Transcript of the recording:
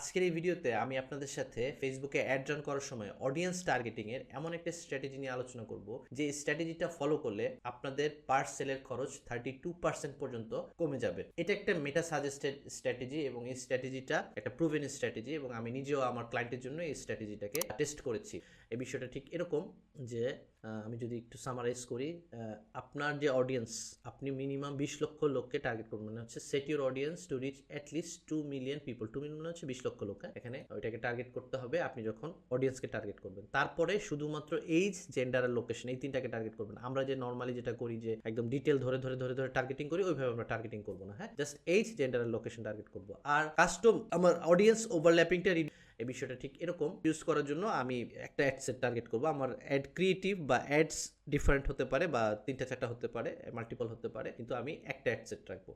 আজকের এই ভিডিওতে আমি আপনাদের সাথে ফেসবুকে অ্যাড রান করার সময় অডিয়েন্স টার্গেটিং এর এমন একটা স্ট্র্যাটেজি নিয়ে আলোচনা করব, যে স্ট্র্যাটেজিটা ফলো করলে আপনাদের পার সেলের খরচ থার্টি টু পার্সেন্ট পর্যন্ত কমে যাবে। এটা একটা মেটা সাজেস্টেড স্ট্র্যাটেজি এবং এই স্ট্র্যাটেজিটা একটা প্রুভেন স্ট্র্যাটেজি এবং আমি নিজেও আমার ক্লায়েন্টের জন্য এই স্ট্র্যাটেজিটাকে টেস্ট করেছি। এই বিষয়টা ঠিক এরকম যে আমি যদি একটু সামারাইজ করি আপনার যে অডিয়েন্স আপনি মিনিমাম বিশ লক্ষ লোককে টার্গেট করবেন মানে হচ্ছে set your audience to reach at least two million people two million মানে হচ্ছে বিশ লক্ষ লোক হ্যাঁ? এখানে ওইটাকে টার্গেট করতে হবে, আপনি যখন অডিয়েন্সকে টার্গেট করবেন। তারপরে শুধুমাত্র এইজ জেন্ডার আর লোকেশন এই তিনটাকে টার্গেট করবেন আমরা যে নর্মালি যেটা করি যে একদম ডিটেল ধরে ধরে ধরে ধরে টার্গেটিং করি, ওইভাবে আমরা টার্গেটিং করব না হ্যাঁ? জাস্ট এইজ জেন্ডার আর লোকেশন টার্গেট করব। আর কাস্টম আমার অডিয়েন্স ওভারল্যাপিংটা এই বিষয়টা ঠিক এরকম। ইউজ করার জন্য আমি একটা অ্যাডসের টার্গেট করব। আমার অ্যাড ক্রিয়েটিভ বা অ্যাডস ডিফারেন্ট হতে পারে বা তিনটা, চারটা হতে পারে মাল্টিপল হতে পারে, কিন্তু আমি একটা অ্যাডসেট রাখব।